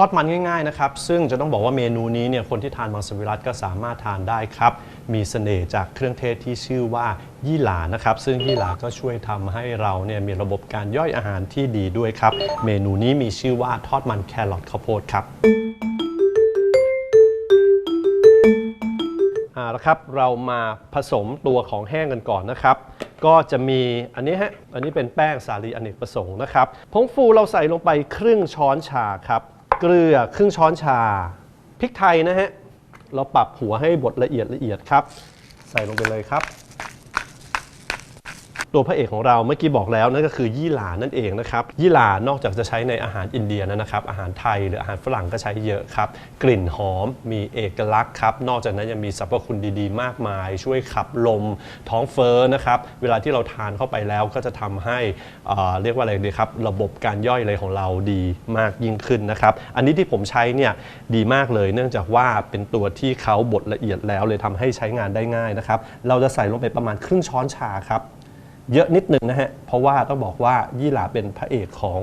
ทอดมันง่ายๆนะครับ ซึ่งจะต้องบอกว่าเมนูนี้เนี่ยคนที่ทานมังสวิรัตก็สามารถทานได้ครับ มีเสน่ห์จากเครื่องเทศที่ชื่อว่ายี่หร่านะครับ ซึ่งยี่หร่าก็ช่วยทำให้เราเนี่ยมีระบบการย่อยอาหารที่ดีด้วยครับ เมนูนี้มีชื่อว่าทอดมันแครอทข้าวโพดครับอ่าแล้วครับเรามาผสมตัวของแห้งกันก่อนนะครับ ก็จะมีอันนี้ฮะอันนี้เป็นแป้งสาลีอเนกประสงค์นะครับผงฟูเราใส่ลงไปครึ่งช้อนชาครับ เกลือครึ่งช้อนชาพริกไทยนะฮะ เราปรับหัวให้บดละเอียดละเอียดครับ ใส่ลงไปเลยครับ ตัวพระเอกของเราเมื่อกี้บอกแล้วนั่นก็คือยี่หร่านั่นเองนะครับยี่หร่านอกจากจะใช้ในอาหารอินเดียนะครับอาหารไทยหรืออาหารฝรั่งก็ใช้เยอะครับกลิ่นหอมมีเอกลักษณ์ครับนอกจากนั้นยังมีสรรพคุณดีๆ มากมาย ช่วยขับลมท้องเฟ้อนะครับเวลาที่เราทานเข้าไปแล้วก็จะทำให้เรียกว่าอะไรดีครับระบบการย่อยอะไรของเราดีมากยิ่งขึ้นนะครับอันนี้ที่ผมใช้เนี่ยดีมากเลยเนื่องจากว่าเป็นตัวที่เขาบดละเอียดแล้วเลยทำให้ใช้งานได้ง่ายนะครับเราจะใส่ลงไปประมาณครึ่งช้อนชาครับ เยอะนิดหนึ่งนะฮะ เพราะว่าต้องบอกว่ายี่หร่าเป็นพระเอกของ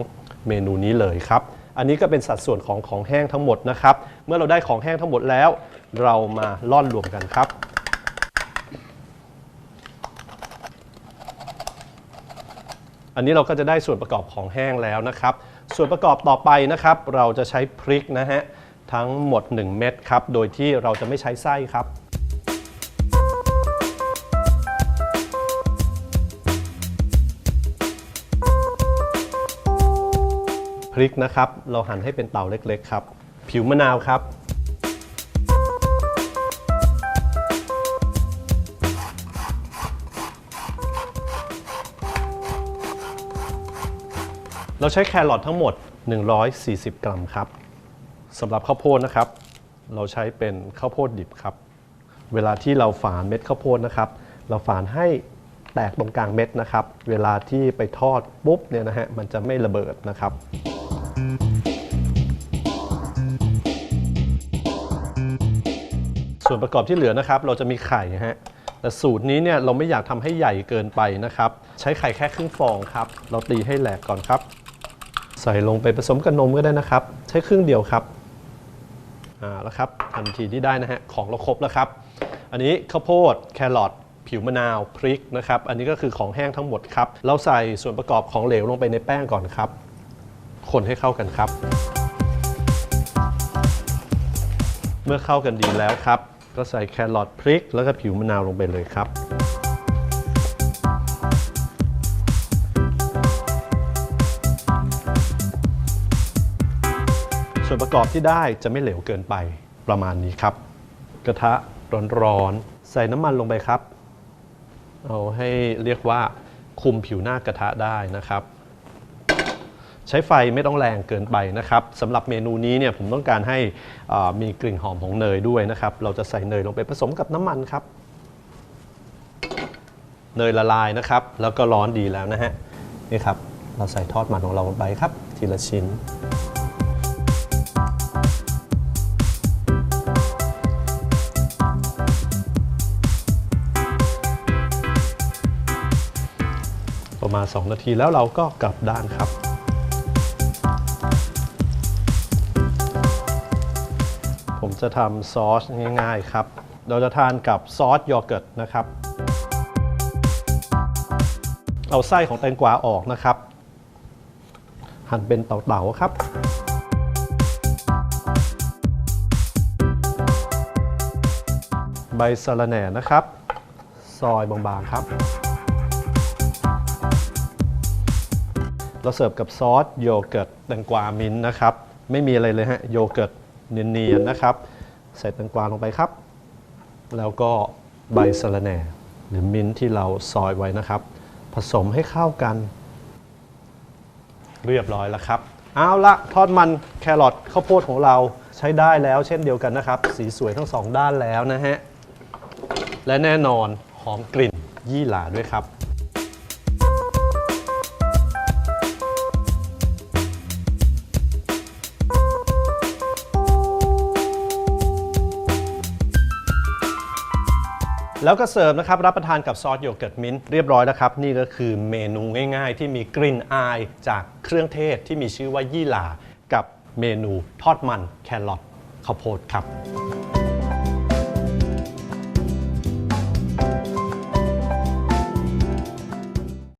เมนูนี้เลยครับ อันนี้ก็เป็นสัดส่วนของของแห้งทั้งหมดนะครับ เมื่อเราได้ของแห้งทั้งหมดแล้ว เรามาล่อนรวมกันครับ อันนี้เราก็จะได้ส่วนประกอบของแห้งแล้วนะครับ ส่วนประกอบต่อไปนะครับ เราจะใช้พริกนะฮะทั้งหมด 1 เม็ดครับ โดยที่เราจะไม่ใช้ไส้ครับ พริกนะครับ เราหั่นให้เป็นเต่าเล็กๆครับ ผิวมะนาวครับ เราใช้แครอททั้งหมด 140 กรัมครับสำหรับข้าวโพดนะครับ เราใช้เป็นข้าวโพดดิบครับ เวลาที่เราฝานเม็ดข้าวโพดนะครับ เราฝานให้แตกตรงกลางเม็ดนะครับ เวลาที่ไปทอดปุ๊บเนี่ยนะฮะ มันจะไม่ระเบิดนะครับ ส่วนประกอบที่เหลือนะครับ เราจะมีไข่ฮะแต่สูตรนี้เนี่ยเราไม่อยากทำให้ใหญ่เกินไปนะครับ ใช้ไข่แค่ครึ่งฟองครับ เราตีให้แหลกก่อนครับ ใส่ลงไปผสมกับนมก็ได้นะครับ ใช้ครึ่งเดียวครับอ่าแล้วครับทันทีที่ได้นะฮะของเราครบแล้วครับ อันนี้ข้าวโพดแครอทผิวมะนาวพริกนะครับ อันนี้ก็คือของแห้งทั้งหมดครับ เราใส่ส่วนประกอบของเหลวลงไปในแป้งก่อนครับ คนให้เข้ากันครับ เมื่อเข้ากันดีแล้วครับ ก็ใส่แครอทพริก แล้วก็ผิวมะนาวลงไปเลยครับ ส่วนประกอบที่ได้จะไม่เหลวเกินไปประมาณนี้ครับ กระทะร้อนๆใส่น้ำมันลงไปครับ เอาให้เรียกว่าคุมผิวหน้ากระทะได้นะครับ ช้ไฟไม่ต้องแรงเกินไปนะครับสำหรับเมนูนี้เนี่ยผมต้องการให้มีกลิ่นหอมของเนยด้วยนะครับ เราจะใส่เนยลงไปผสมกับน้ำมันครับ เนยละลายนะครับ แล้วก็ร้อนดีแล้วนะฮะนี่ครับ เราใส่ทอดมันของเราลงไปครับ ทีละชิ้นประมาณ 2 นาทีแล้วเราก็กลับด้านครับ ผมจะทำซอสง่าย ๆ ครับ เราจะทานกับซอสโยเกิร์ตนะครับ เอาไส้ของแตงกวาออกนะครับ หั่นเป็นเต๋าๆครับ ใบสะระแหน่นะครับ ซอยบางๆครับ เราเสิร์ฟกับซอสโยเกิร์ตแตงกวามิ้นท์นะครับ ไม่มีอะไรเลยฮะโยเกิร์ต เนียนๆนะครับใส่แตงกวาลงไปครับ แล้วก็ใบสะระแหน่หรือมิ้นที่เราซอยไว้นะครับ ผสมให้เข้ากัน เรียบร้อยแล้วครับ เอาละทอดมันแครอทข้าวโพดของเราใช้ได้แล้วเช่นเดียวกันนะครับ สีสวยทั้งสองด้านแล้วนะฮะ และแน่นอนหอมกลิ่นยี่หร่าด้วยครับ แล้วก็เสิร์ฟนะครับรับประทานกับซอสโยเกิร์ตมิ้นท์เรียบร้อยแล้วครับ นี่ก็คือเมนูง่ายๆ ที่มีกลิ่นอายจากเครื่องเทศที่มีชื่อว่ายี่หร่ากับเมนูทอดมันแครอทข้าวโพดครับ